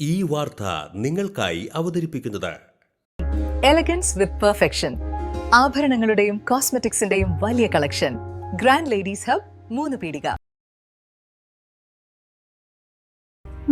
ഈ വാർത്ത നിങ്ങൾക്കായി അവതരിപ്പിക്കുന്നത്. എലഗൻസ് വിത്ത് പെർഫെക്ഷൻ ആഭരണങ്ങളുടെയും കോസ്മെറ്റിക്സിന്റെയും വലിയ കളക്ഷൻ ഗ്രാൻഡ് ലേഡീസ് ഹബ് മൂന്ന് പീടിക.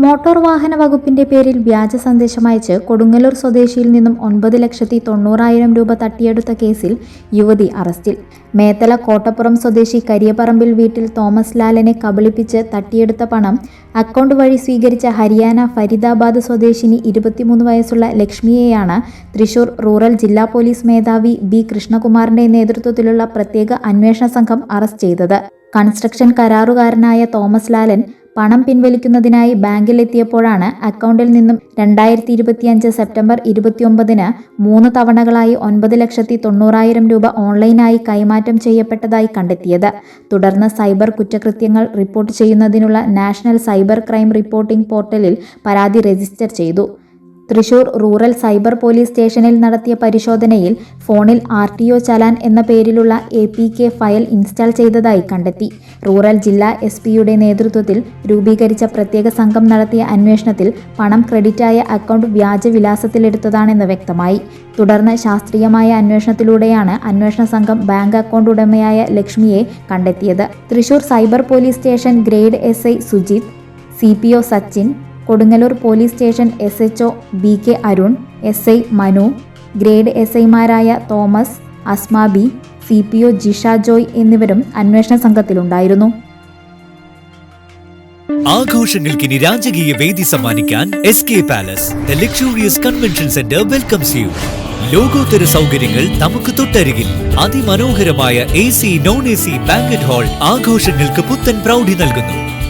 മോട്ടോർ വാഹന വകുപ്പിന്റെ പേരിൽ വ്യാജ സന്ദേശം അയച്ച് കൊടുങ്ങല്ലൂർ സ്വദേശിയിൽ നിന്നും ഒൻപത് ലക്ഷത്തി തൊണ്ണൂറായിരം രൂപ തട്ടിയെടുത്ത കേസിൽ യുവതി അറസ്റ്റിൽ. മേത്തല കോട്ടപ്പുറം സ്വദേശി കരിയപറമ്പിൽ വീട്ടിൽ തോമസ് ലാലിനെ കബളിപ്പിച്ച് തട്ടിയെടുത്ത പണം അക്കൗണ്ട് വഴി സ്വീകരിച്ച ഹരിയാന ഫരീദാബാദ് സ്വദേശിനി ഇരുപത്തിമൂന്ന് വയസ്സുള്ള ലക്ഷ്മിയെയാണ് തൃശൂർ റൂറൽ ജില്ലാ പോലീസ് മേധാവി ബി കൃഷ്ണകുമാറിന്റെ നേതൃത്വത്തിലുള്ള പ്രത്യേക അന്വേഷണ സംഘം അറസ്റ്റ് ചെയ്തത്. കൺസ്ട്രക്ഷൻ കരാറുകാരനായ തോമസ് ലാലൻ പണം പിൻവലിക്കുന്നതിനായി ബാങ്കിലെത്തിയപ്പോഴാണ് അക്കൗണ്ടിൽ നിന്നും രണ്ടായിരത്തി ഇരുപത്തിയഞ്ച് സെപ്റ്റംബർ ഇരുപത്തിയൊമ്പതിന് മൂന്ന് തവണകളായി ഒൻപത് ലക്ഷത്തി തൊണ്ണൂറായിരം രൂപ ഓൺലൈനായി കൈമാറ്റം ചെയ്യപ്പെട്ടതായി കണ്ടെത്തിയത്. തുടർന്ന് സൈബർ കുറ്റകൃത്യങ്ങൾ റിപ്പോർട്ട് ചെയ്യുന്നതിനുള്ള നാഷണൽ സൈബർ ക്രൈം റിപ്പോർട്ടിംഗ് പോർട്ടലിൽ പരാതി രജിസ്റ്റർ ചെയ്തു. തൃശൂർ റൂറൽ സൈബർ പോലീസ് സ്റ്റേഷനിൽ നടത്തിയ പരിശോധനയിൽ ഫോണിൽ ആർ ടി ഒ ചലാൻ എന്ന പേരിലുള്ള A P K file install ചെയ്തതായി കണ്ടെത്തി. റൂറൽ ജില്ലാ എസ് പിയുടെ നേതൃത്വത്തിൽ രൂപീകരിച്ച പ്രത്യേക സംഘം നടത്തിയ അന്വേഷണത്തിൽ പണം ക്രെഡിറ്റായ അക്കൗണ്ട് വ്യാജ വിലാസത്തിലെടുത്തതാണെന്ന് വ്യക്തമായി. തുടർന്ന് ശാസ്ത്രീയമായ അന്വേഷണത്തിലൂടെയാണ് അന്വേഷണ സംഘം ബാങ്ക് അക്കൗണ്ട് ഉടമയായ ലക്ഷ്മിയെ കണ്ടെത്തിയത്. Thrissur cyber police station grade S I Sujith C P O Sachin Kodungallur police station S H O B K Arun S I Manu grade S ഐമാരായ Thomas Asmabi C P O Jisha Joy എന്നിവരും അന്വേഷണ സംഘത്തിലുണ്ടായിരുന്നു. ആഘോഷങ്ങൾക്കിനി രാജകീയ വേദി സമ്മാനിക്കാൻ S K palace luxurious convention centre welcomes you ലോകോത്തര സൗകര്യങ്ങൾ നമുക്ക് തൊട്ടരികിൽ. അതിമനോഹരമായ A C non A C banquet hall ആഘോഷങ്ങൾക്ക് പുത്തൻ പ്രൗഢി നൽകുന്നു.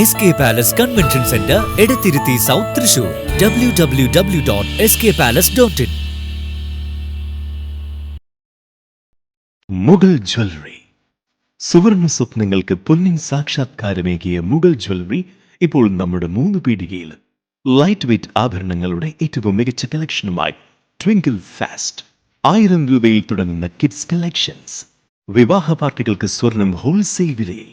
S K palace convention centre Edathiruthi south Thrissur W W W dot S K palace dot in Mughal jewellery. സുവർണ സ്വപ്നങ്ങൾക്ക് പൊന്നിൻ സാക്ഷാത്കാരമേകിയ മുഗൾ ജ്വല്ലറി ഇപ്പോൾ നമ്മുടെ മൂന്ന് പീടികയിൽ. ലൈറ്റ് വെയ്റ്റ് ആഭരണങ്ങളുടെ ഏറ്റവും മികച്ച കളക്ഷനുമായി ട്വിങ്കിൾ ഫാസ്റ്റ് ആയിരം രൂപയിൽ തുടങ്ങുന്ന കിഡ്സ് കളക്ഷൻസ് വിവാഹ പാർട്ടികൾക്ക് സ്വർണം ഹോൾസെയിൽ വിലയിൽ.